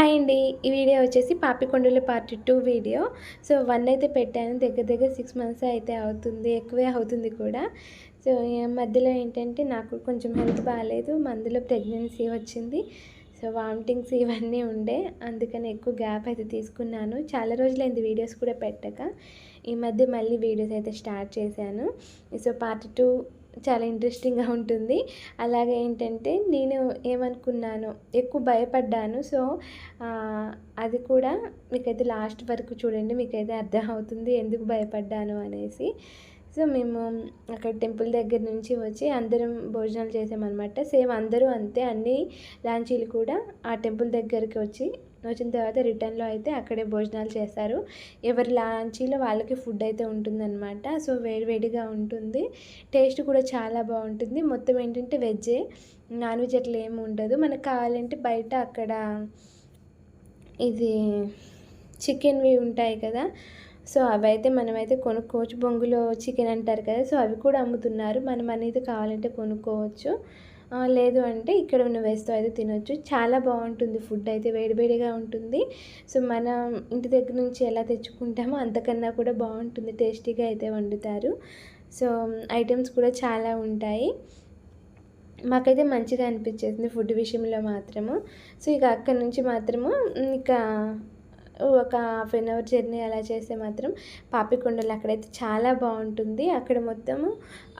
Hi అండి. ఈ video వచ్చేసి Papikondalu part two video. So one అయితే పెట్టాను. దగ్గర దగ్గర సిక్స్ మంత్స్ అయితే అవుతుంది. ఎక్కువే అవుతుంది కూడా. సో మధ్యలో ఏంటంటే నాకు కొంచెం హెల్త్ బాగాలేదు మందులో ప్రెగ్నెన్సీ వచ్చింది. సో వామిటింగ్స్ ఇవన్నీ ఉండే. అందుకని ఎక్కువ గ్యాప్ అయితే తీసుకున్నాను. చాలా రోజులైంది వీడియోస్ కూడా పెట్టక. ఈ మధ్య మళ్ళీ వీడియోస్ అయితే స్టార్ట్ చేశాను. సో పార్ట్ టూ చాలా ఇంట్రెస్టింగ్గా ఉంటుంది. అలాగే ఏంటంటే నేను ఏమనుకున్నాను ఎక్కువ భయపడ్డాను. సో అది కూడా మీకైతే లాస్ట్ వరకు చూడండి మీకైతే అర్థం అవుతుంది ఎందుకు భయపడ్డాను అనేసి. సో మేము అక్కడ టెంపుల్ దగ్గర నుంచి వచ్చి అందరం భోజనాలు చేసామన్నమాట. సేమ్ అందరూ అంతే అన్ని లాంచీలు కూడా ఆ టెంపుల్ దగ్గరికి వచ్చి వచ్చిన తర్వాత రిటర్న్లో అయితే అక్కడే భోజనాలు చేస్తారు. ఎవరి లాంచీలో వాళ్ళకి ఫుడ్ అయితే ఉంటుందన్నమాట. సో వేడివేడిగా ఉంటుంది. టేస్ట్ కూడా చాలా బాగుంటుంది. మొత్తం ఏంటంటే వెజ్జే. నాన్ వెజ్ అట్లా ఏమి ఉండదు. మనకు కావాలంటే బయట అక్కడ ఇది చికెన్వి ఉంటాయి కదా. సో అవి అయితే మనమైతే కొనుక్కోవచ్చు. బొంగులో చికెన్ అంటారు కదా. సో అవి కూడా అమ్ముతున్నారు. మనం అనేది కావాలంటే కొనుక్కోవచ్చు. లేదు అంటే ఇక్కడ ఉన్న వేస్తూ అయితే తినొచ్చు. చాలా బాగుంటుంది ఫుడ్ అయితే వేడివేడిగా ఉంటుంది. సో మనం ఇంటి దగ్గర నుంచి ఎలా తెచ్చుకుంటామో అంతకన్నా కూడా బాగుంటుంది టేస్టీగా అయితే వండుతారు. సో ఐటమ్స్ కూడా చాలా ఉంటాయి. మాకైతే మంచిగా అనిపించేసింది ఫుడ్ విషయంలో మాత్రము. సో ఇక అక్కడి నుంచి మాత్రము ఇక ఒక హాఫ్ అన్ అవర్ జర్నీ అలా చేస్తే మాత్రం పాపికొండలు అక్కడైతే చాలా బాగుంటుంది. అక్కడ మొత్తము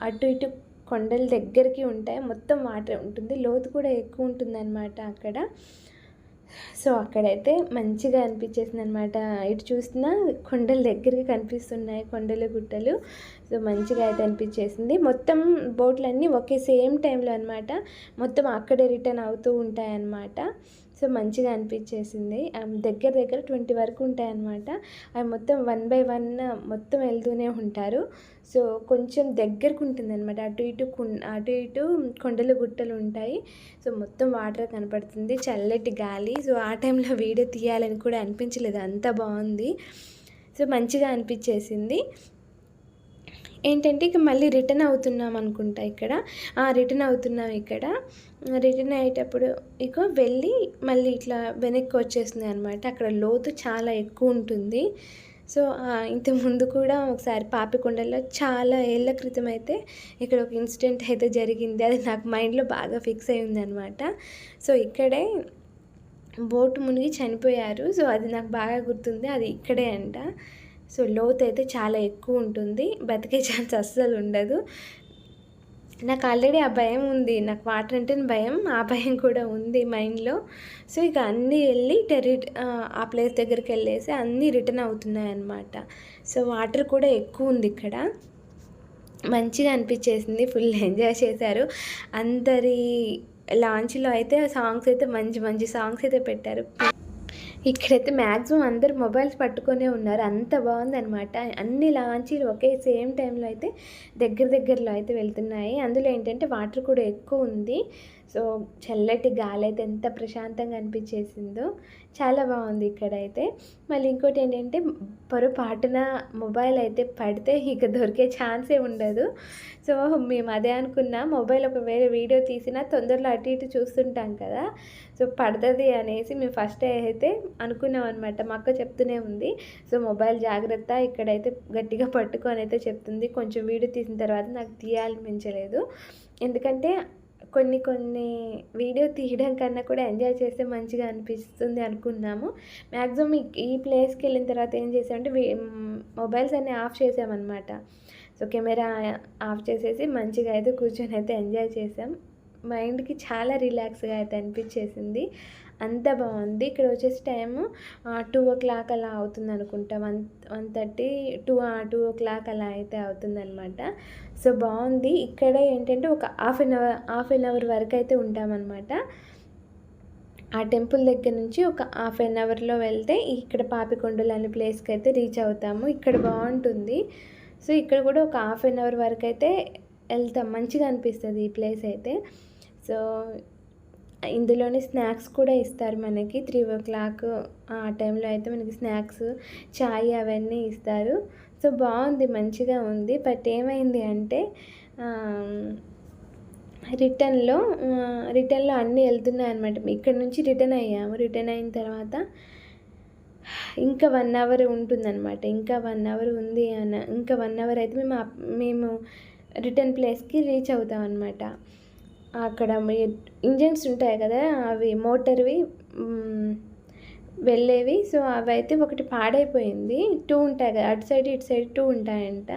అటు ఇటు కొండల దగ్గరికి ఉంటాయి. మొత్తం వాటర్ ఉంటుంది. లోతు కూడా ఎక్కువ ఉంటుంది అనమాట అక్కడ. సో అక్కడైతే మంచిగా అనిపించేసింది అనమాట ఇటు చూసినా కొండల దగ్గరికి కనిపిస్తున్నాయి కొండలు గుట్టలు. సో మంచిగా అయితే అనిపించేసింది. మొత్తం బోట్లన్నీ ఒకే సేమ్ టైంలో అనమాట మొత్తం అక్కడే రిటర్న్ అవుతూ ఉంటాయన్నమాట. సో మంచిగా అనిపించేసింది. దగ్గర దగ్గర ట్వంటీ వరకు ఉంటాయన్నమాట. అవి మొత్తం వన్ బై వన్ మొత్తం వెళ్తూనే ఉంటారు. సో కొంచెం దగ్గరకు ఉంటుంది అనమాట అటు ఇటు అటు ఇటు కొండలు గుట్టలు ఉంటాయి. సో మొత్తం వాటర్ కనపడుతుంది. చల్లటి గాలి. సో ఆ టైంలో వీడియో తీయాలని కూడా అనిపించలేదు. అంత బాగుంది. సో మంచిగా అనిపించేసింది. ఏంటంటే ఇక మళ్ళీ రిటర్న్ అవుతున్నాం అనుకుంటా ఇక్కడ. రిటర్న్ అవుతున్నాం ఇక్కడ. రిటర్న్ అయ్యేటప్పుడు ఇక వెళ్ళి మళ్ళీ ఇట్లా వెనక్కి వచ్చేస్తుంది అనమాట అక్కడ లోతు చాలా ఎక్కువ ఉంటుంది. సో ఇంతకుముందు కూడా ఒకసారి పాపికొండలో చాలా ఏళ్ళ క్రితం అయితే ఇక్కడ ఒక ఇన్సిడెంట్ అయితే జరిగింది. అది నాకు మైండ్లో బాగా ఫిక్స్ అయి ఉందనమాట సో ఇక్కడే బోటు మునిగి చనిపోయారు. సో అది నాకు బాగా గుర్తుంది. అది ఇక్కడే అంట. సో లోతు అయితే చాలా ఎక్కువ ఉంటుంది బతికే ఛాన్స్ అస్సలు ఉండదు. నాకు ఆల్రెడీ ఆ భయం ఉంది నాకు వాటర్ అంటే భయం ఆ భయం కూడా ఉంది మైండ్లో. సో ఇక అన్నీ వెళ్ళి టెరి ఆ ప్లేస్ దగ్గరికి వెళ్ళేసి అన్నీ రిటర్న్ అవుతున్నాయి అన్నమాట సో వాటర్ కూడా ఎక్కువ ఉంది ఇక్కడ. మంచిగా అనిపించేసింది ఫుల్ ఎంజాయ్ చేశారు. అందరి లాంచ్లో అయితే సాంగ్స్ అయితే మంచి మంచి సాంగ్స్ అయితే పెట్టారు. ఇక్కడైతే మ్యాక్సిమం అందరు మొబైల్స్ పట్టుకొనే ఉన్నారు. అంత బాగుందనమాట అన్ని లాంచీలు ఒకే సేమ్ టైంలో అయితే దగ్గర దగ్గరలో అయితే వెళ్తున్నాయి. అందులో ఏంటంటే వాటర్ కూడా ఎక్కువ ఉంది. సో చల్లటి గాలి అయితే ఎంత ప్రశాంతంగా అనిపించేసిందో చాలా బాగుంది ఇక్కడైతే. మళ్ళీ ఇంకోటి ఏంటంటే పొరపాటున మొబైల్ అయితే పడితే ఇక దొరికే ఛాన్సే ఉండదు. సో మేము అదే అనుకున్నా మొబైల్ ఒక వేరే వీడియో తీసినా తొందరలో అటు ఇటు చూస్తుంటాం కదా. సో పడుతుంది అనేసి మేము ఫస్ట్ అయితే అనుకున్నాం అనమాట మా అక్క చెప్తూనే ఉంది. సో మొబైల్ జాగ్రత్త ఇక్కడైతే గట్టిగా పట్టుకొని అయితే చెప్తుంది. కొంచెం వీడియో తీసిన తర్వాత నాకు తీయాలనిపించలేదు. ఎందుకంటే కొన్ని కొన్ని వీడియో తీయడం కన్నా కూడా ఎంజాయ్ చేస్తే మంచిగా అనిపిస్తుంది అనుకున్నాము మ్యాక్సిమం ఈ ప్లేస్కి వెళ్ళిన తర్వాత ఏం చేసామంటే మొబైల్స్ అన్నీ ఆఫ్ చేసామన్నమాట. సో కెమెరా ఆఫ్ చేసేసి మంచిగా అయితే కూర్చొని అయితే ఎంజాయ్ చేసాం. మైండ్కి చాలా రిలాక్స్గా అయితే అనిపించేసింది. అంత బాగుంది. ఇక్కడ వచ్చేసి టైము టూ ఓ క్లాక్ అలా అవుతుంది అనుకుంటా one one thirty two two o'clock అలా అయితే అవుతుందన్నమాట. సో బాగుంది. ఇక్కడ ఏంటంటే ఒక half an hour half an hour వరకు అయితే ఉంటామన్నమాట. ఆ టెంపుల్ దగ్గర నుంచి ఒక హాఫ్ అన్ అవర్లో వెళ్తే ఇక్కడ పాపికొండలు అనే ప్లేస్కి అయితే రీచ్ అవుతాము. ఇక్కడ బాగుంటుంది. సో ఇక్కడ కూడా ఒక హాఫ్ అన్ అవర్ వరకు అయితే వెళ్తాం. మంచిగా అనిపిస్తుంది ఈ ప్లేస్ అయితే. సో ఇందులోనే స్నాక్స్ కూడా ఇస్తారు మనకి. త్రీ ఓ క్లాక్ ఆ టైంలో అయితే మనకి స్నాక్స్ చాయ్ అవన్నీ ఇస్తారు. సో బాగుంది మంచిగా ఉంది. బట్ ఏమైంది అంటే రిటర్న్లో రిటర్న్లో అన్నీ వెళ్తున్నాయి అనమాట ఇక్కడ నుంచి రిటర్న్ అయ్యాము. రిటర్న్ అయిన తర్వాత ఇంకా వన్ అవర్ ఉంటుందన్నమాట. ఇంకా వన్ అవర్ ఉంది అన్న ఇంకా వన్ అవర్ అయితే మేము మేము రిటర్న్ ప్లేస్కి రీచ్ అవుతాం అనమాట అక్కడ ఇంజన్స్ ఉంటాయి కదా అవి మోటార్వి వెళ్ళేవి. సో అవి అయితే ఒకటి పాడైపోయింది. టూ ఉంటాయి కదా అటు సైడ్ ఇటు సైడ్ టూ ఉంటాయంట.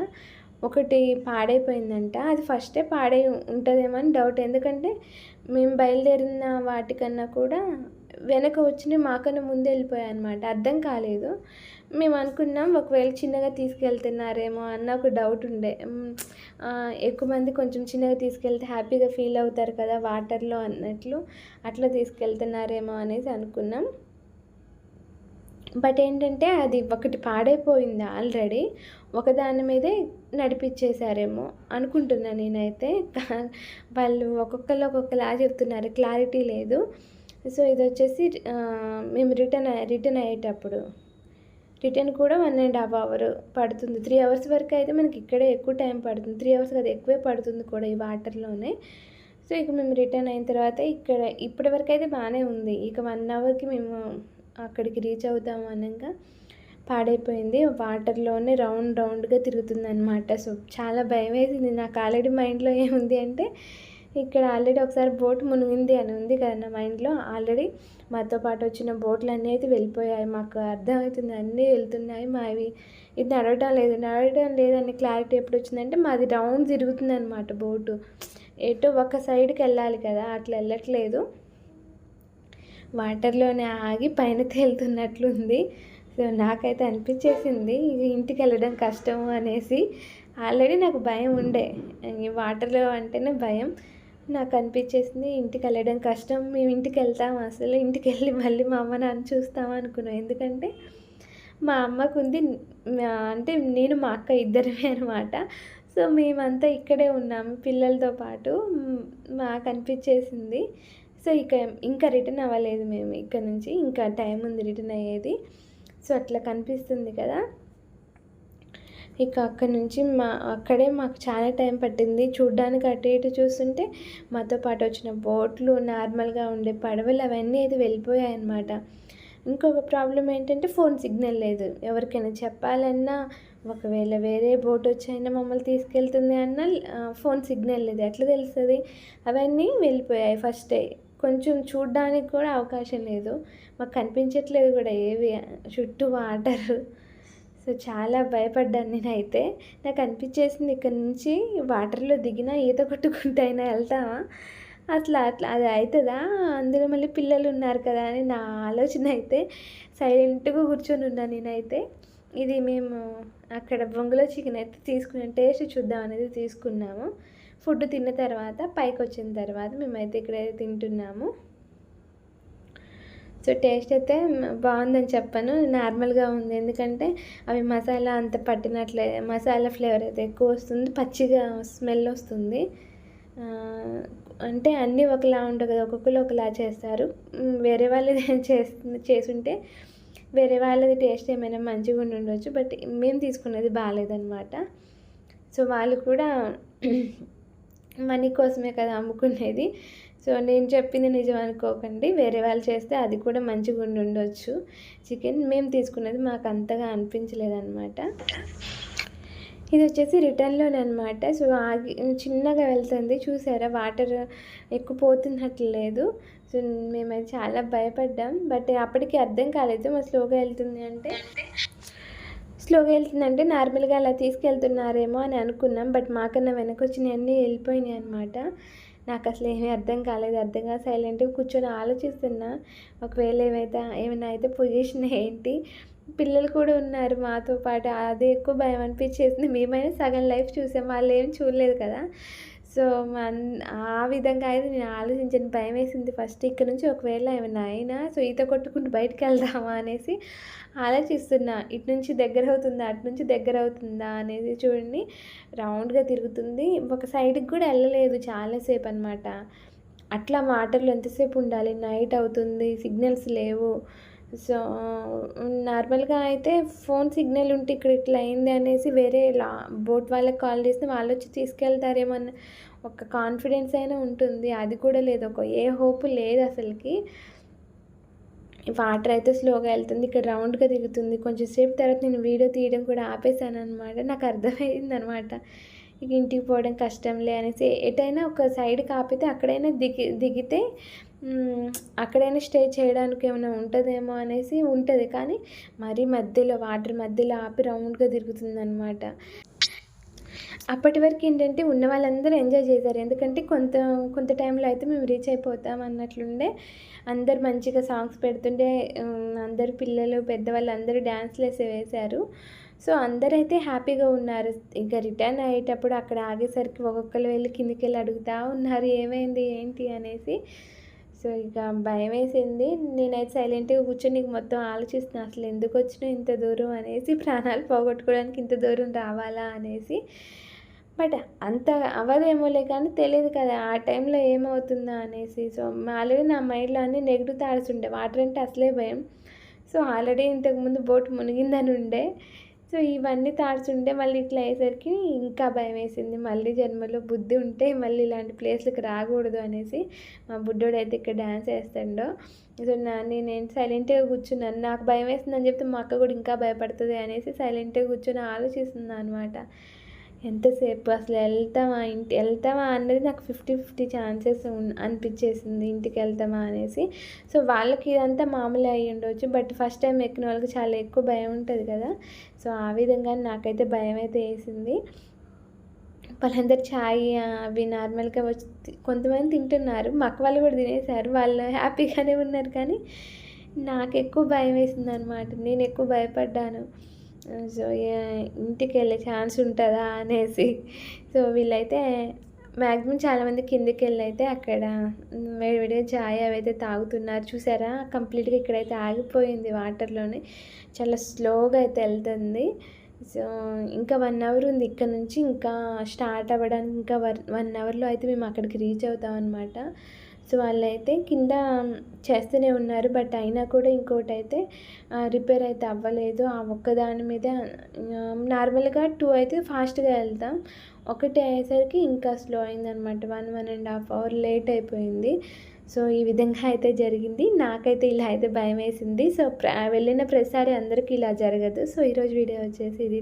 ఒకటి పాడైపోయిందంట. అది ఫస్టే పాడై ఉంటుందేమో అని డౌట్. ఎందుకంటే మేము బయలుదేరిన వాటికన్నా కూడా వెనక వచ్చిన మాకన్నా ముందు వెళ్ళిపోయాయి అనమాట అర్థం కాలేదు. మేము అనుకున్నాం ఒకవేళ చిన్నగా తీసుకెళ్తున్నారేమో అన్న ఒక డౌట్ ఉండే. ఎక్కువ మంది కొంచెం చిన్నగా తీసుకెళ్తే హ్యాపీగా ఫీల్ అవుతారు కదా వాటర్లో అన్నట్లు. అట్లా తీసుకెళ్తున్నారేమో అనేసి అనుకున్నాం. బట్ ఏంటంటే అది ఒకటి పాడైపోయింది ఆల్రెడీ ఒకదాని మీదే నడిపించేశారేమో అనుకుంటున్నాను నేనైతే. వాళ్ళు ఒక్కొక్కరు ఒక్కొక్కలా చెప్తున్నారు. క్లారిటీ లేదు. సో ఇది వచ్చేసి మేము రిటర్న్ రిటర్న్ అయ్యేటప్పుడు. రిటర్న్ కూడా వన్ అండ్ హాఫ్ అవర్ పడుతుంది. త్రీ అవర్స్ వరకు అయితే మనకి ఇక్కడే ఎక్కువ టైం పడుతుంది. త్రీ అవర్స్ కదా ఎక్కువే పడుతుంది కూడా ఈ వాటర్లోనే. సో ఇక మేము రిటర్న్ అయిన తర్వాత ఇక్కడ ఇప్పటి వరకు అయితే బాగానే ఉంది. ఇక వన్ అవర్కి మేము అక్కడికి రీచ్ అవుతాము అనగా పాడైపోయింది. వాటర్లోనే రౌండ్ రౌండ్గా తిరుగుతుంది అనమాట సో చాలా భయం వేసింది నాకు ఆల్రెడీ మైండ్లో ఏముంది అంటే ఇక్కడ ఆల్రెడీ ఒకసారి బోట్ మునిగింది అని ఉంది కదా నా మైండ్లో. ఆల్రెడీ మాతో పాటు వచ్చిన బోట్లు అన్నీ అయితే వెళ్ళిపోయాయి. మాకు అర్థమవుతుంది. అన్నీ వెళ్తున్నాయి మావి. ఇది నడవడం లేదు. నడవడం లేదని క్లారిటీ ఎప్పుడు వచ్చిందంటే మాది రౌండ్ తిరుగుతుంది అనమాట బోటు. ఎటో ఒక సైడ్కి వెళ్ళాలి కదా. అట్లా వెళ్ళట్లేదు. వాటర్లోనే ఆగి పైన తేలుతున్నట్లుంది. సో నాకైతే అనిపించేసింది ఇంటికి వెళ్ళడం కష్టం అనేసి. ఆల్రెడీ నాకు భయం ఉండే. వాటర్లో అంటేనే భయం. నాకు అనిపించేసింది ఇంటికి వెళ్ళడం కష్టం మేము ఇంటికి వెళ్తాం అసలు ఇంటికి వెళ్ళి మళ్ళీ మా అమ్మ నాన్న చూస్తాం అనుకున్నాం. ఎందుకంటే మా అమ్మకు ఉంది అంటే నేను మా అక్క ఇద్దరమే అనమాట. సో మేమంతా ఇక్కడే ఉన్నాము పిల్లలతో పాటు. మాకు అనిపించేసింది సో ఇక ఇంకా రిటర్న్ అవ్వలేదు మేము ఇక్కడ నుంచి. ఇంకా టైం ఉంది రిటర్న్ అయ్యేది. సో అట్లా కనిపిస్తుంది కదా. ఇక అక్కడి నుంచి మా అక్కడే మాకు చాలా టైం పట్టింది. చూడ్డానికి అటు ఇటు చూస్తుంటే మాతో పాటు వచ్చిన బోట్లు నార్మల్గా ఉండే పడవలు అవన్నీ అయితే వెళ్ళిపోయాయి అన్నమాట ఇంకొక ప్రాబ్లం ఏంటంటే ఫోన్ సిగ్నల్ లేదు. ఎవరికైనా చెప్పాలన్నా ఒకవేళ వేరే బోట్ వచ్చైనా మమ్మల్ని తీసుకెళ్తుంది అన్నా ఫోన్ సిగ్నల్ లేదు. ఎట్లా తెలుస్తుంది? అవన్నీ వెళ్ళిపోయాయి ఫస్టే కొంచెం చూడడానికి కూడా అవకాశం లేదు. మాకు కనిపించట్లేదు కూడా ఏవి. చుట్టూ వాటర్. సో చాలా భయపడ్డాను నేనైతే. నాకు అనిపించేసింది ఇక్కడ నుంచి వాటర్లో దిగినా ఈత కొట్టుకుంటా అయినా వెళ్తామా? అట్లా అట్లా అది అవుతుందా అందులో మళ్ళీ పిల్లలు ఉన్నారు కదా అని నా ఆలోచన అయితే సైలెంట్గా కూర్చొని ఉన్నాను నేనైతే. ఇది మేము అక్కడ బొంగులో చికెన్ అయితే తీసుకున్నాం. టేస్ట్ చూద్దాం అనేది తీసుకున్నాము. ఫుడ్ తిన్న తర్వాత పైకి వచ్చిన తర్వాత మేమైతే ఇక్కడ తింటున్నాము. సో టేస్ట్ అయితే బాగుందని చెప్పాను. నార్మల్గా ఉంది. ఎందుకంటే అవి మసాలా అంత పట్టినట్లే మసాలా ఫ్లేవర్ అయితే ఎక్కువ వస్తుంది. పచ్చిగా స్మెల్ వస్తుంది. అంటే అన్నీ ఒకలా ఉండవు కదా ఒక్కొక్కరు ఒకలా చేస్తారు. వేరే వాళ్ళది చేసి చేసుంటే వేరే వాళ్ళది టేస్ట్ ఏమైనా మంచిగా ఉండి ఉండొచ్చు. బట్ మేము తీసుకున్నది బాగాలేదనమాట సో వాళ్ళు కూడా మనీ కోసమే కదా అమ్ముకునేది. సో నేను చెప్పింది నిజం అనుకోకండి. వేరే వాళ్ళు చేస్తే అది కూడా మంచిగా ఉండి ఉండొచ్చు. చికెన్ మేము తీసుకున్నది మాకు అంతగా అనిపించలేదన్నమాట. ఇది వచ్చేసి రిటర్న్లోనమాట సో ఆగి చిన్నగా వెళ్తుంది. చూసారా? వాటర్ ఎక్కువ పోతున్నట్లు లేదు సో మేమైతే చాలా భయపడ్డాం. బట్ అప్పటికి అర్థం కాలేదు. మా స్లోగా వెళ్తుంది అంటే. స్లోగా వెళ్తుందంటే నార్మల్గా అలా తీసుకెళ్తున్నారేమో అని అనుకున్నాం. బట్ మాకన్నా వెనక వచ్చినవన్నీ వెళ్ళిపోయినాయి అనమాట నాకు అసలు ఏమీ అర్థం కాలేదు. అర్థంగా సైలెంట్గా కూర్చొని ఆలోచిస్తున్నా. ఒకవేళ ఏమైతే ఏమైనా అయితే పొజిషన్ ఏంటి? పిల్లలు కూడా ఉన్నారు మాతో పాటు. అది ఎక్కువ భయం అనిపించేసింది. మేమైనా సగం లైఫ్ చూసాం. వాళ్ళు ఏం చూడలేదు కదా. సో మన్ ఆ విధంగా అయితే నేను ఆలోచించిన. భయం వేసింది ఫస్ట్ ఇక్కడ నుంచి ఒకవేళ ఏమైనా అయినా సో ఈత కొట్టుకుంటూ బయటకు వెళ్దామా అనేసి ఆలోచిస్తున్నా. ఇటు నుంచి దగ్గర అవుతుందా అటు నుంచి దగ్గర అవుతుందా అనేది చూడండి. రౌండ్గా తిరుగుతుంది. ఒక సైడ్కి కూడా వెళ్ళలేదు చాలాసేపు అనమాట అట్లా వాటర్లో ఎంతసేపు ఉండాలి? నైట్ అవుతుంది సిగ్నల్స్ లేవు. సో నార్మల్గా అయితే ఫోన్ సిగ్నల్ ఉంటే ఇక్కడ ఇట్లా అయింది అనేసి వేరే లా బోట్ వాళ్ళకి కాల్ చేస్తే వాళ్ళు వచ్చి తీసుకెళ్తారేమో అన్న ఒక కాన్ఫిడెన్స్ అయినా ఉంటుంది. అది కూడా లేదు. ఒక ఏ హోప్ లేదు అసలుకి. వాటర్ అయితే స్లోగా వెళ్తుంది. ఇక్కడ రౌండ్గా దిగుతుంది. కొంచెం సేపు తర్వాత నేను వీడియో తీయడం కూడా ఆపేశాను అనమాట నాకు అర్థమైంది అనమాట ఇక ఇంటికి పోవడం కష్టంలే అనేసి. ఎటైనా ఒక సైడ్ కాపితే అక్కడైనా దిగి దిగితే అక్కడైనా స్టే చేయడానికి ఏమైనా ఉంటుందేమో అనేసి ఉంటుంది. కానీ మరీ మధ్యలో వాటర్ మధ్యలో ఆపి రౌండ్గా తిరుగుతుంది అనమాట అప్పటి వరకు ఏంటంటే ఉన్న వాళ్ళందరూ ఎంజాయ్ చేశారు. ఎందుకంటే కొంత కొంత టైంలో అయితే మేము రీచ్ అయిపోతాం అన్నట్లుండే. అందరు మంచిగా సాంగ్స్ పెడుతుంటే అందరు పిల్లలు పెద్దవాళ్ళు అందరూ డ్యాన్స్లు వేసి వేశారు. సో అందరైతే హ్యాపీగా ఉన్నారు. ఇంకా రిటర్న్ అయ్యేటప్పుడు అక్కడ ఆగేసరికి ఒక్కొక్కరు వెళ్ళి కిందికి వెళ్ళి అడుగుతూ ఉన్నారు. ఏమైంది ఏంటి అనేసి. సో ఇక భయం వేసింది నేనైతే సైలెంట్గా కూర్చొని నీకు మొత్తం ఆలోచిస్తున్నా అసలు ఎందుకు వచ్చినా ఇంత దూరం అనేసి ప్రాణాలు పోగొట్టుకోవడానికి ఇంత దూరం రావాలా అనేసి. బట్ అంత అవ్వదేమోలే కానీ తెలియదు కదా ఆ టైంలో ఏమవుతుందా అనేసి. సో ఆల్రెడీ నా మైండ్లో అన్ని నెగిటివ్ థాట్స్ ఉండే వాటర్ అంటే అసలే భయం. సో ఆల్రెడీ ఇంతకుముందు బోట్ మునిగిందని ఉండే. సో ఇవన్నీ థాట్స్ ఉంటే మళ్ళీ ఇట్లా అయ్యేసరికి ఇంకా భయం వేసింది. మళ్ళీ జన్మలో బుద్ధి ఉంటే మళ్ళీ ఇలాంటి ప్లేస్లకు రాకూడదు అనేసి మా బుడ్డోడు అయితే ఇక్కడ డ్యాన్స్ వేస్తాడో. సో నా నేను సైలెంట్గా కూర్చున్నాను. నాకు భయం వేస్తుందని చెప్తే మా అక్క కూడా ఇంకా భయపడుతుంది అనేసి సైలెంట్గా కూర్చొని ఆలోచిస్తున్నాను అనమాట ఎంతసేపు అసలు వెళ్తామా ఇంటి వెళ్తామా అన్నది నాకు ఫిఫ్టీ ఫిఫ్టీ ఛాన్సెస్ అనిపించేసింది ఇంటికి వెళ్తామా అనేసి. సో వాళ్ళకి ఇదంతా మామూలు అయ్యి ఉండవచ్చు బట్ ఫస్ట్ టైం ఎక్కిన వాళ్ళకి చాలా ఎక్కువ భయం ఉంటుంది కదా. సో ఆ విధంగా నాకైతే భయం అయితే వేసింది. వాళ్ళందరూ ఛాయ్ అవి నార్మల్గా వచ్చి కొంతమంది తింటున్నారు. మాకు వాళ్ళు కూడా తినేశారు వాళ్ళు హ్యాపీగానే ఉన్నారు కానీ నాకు ఎక్కువ భయం వేసింది అనమాట నేను ఎక్కువ భయపడ్డాను. సో ఇంటికి వెళ్ళే ఛాన్స్ ఉంటుందా అనేసి. సో వీళ్ళైతే మ్యాక్సిమం చాలామంది కిందికి వెళ్ళి అయితే అక్కడ వేడివేడిగా చాయ్ అవి అయితే తాగుతున్నారు. చూసారా? కంప్లీట్గా ఇక్కడైతే ఆగిపోయింది వాటర్లోనే. చాలా స్లోగా అయితే వెళ్తుంది. సో ఇంకా వన్ అవర్ ఉంది ఇక్కడ నుంచి. ఇంకా స్టార్ట్ అవ్వడానికి ఇంకా వన్ అవర్లో అయితే మేము అక్కడికి రీచ్ అవుతాం అనమాట సో వాళ్ళైతే కింద చేస్తూనే ఉన్నారు. బట్ అయినా కూడా ఇంకోటి అయితే రిపేర్ అయితే అవ్వలేదు. ఆ ఒక్కదాని మీద నార్మల్గా టూ అయితే ఫాస్ట్గా వెళ్తాం. ఒకటి అయ్యేసరికి ఇంకా స్లో అయిందనమాట. One one and half hour late అయిపోయింది. సో ఈ విధంగా అయితే జరిగింది. నాకైతే ఇలా అయితే భయం వేసింది సో వెళ్ళిన ప్రతిసారి అందరికీ ఇలా జరగదు. సో ఈరోజు వీడియో వచ్చేసి ఇది.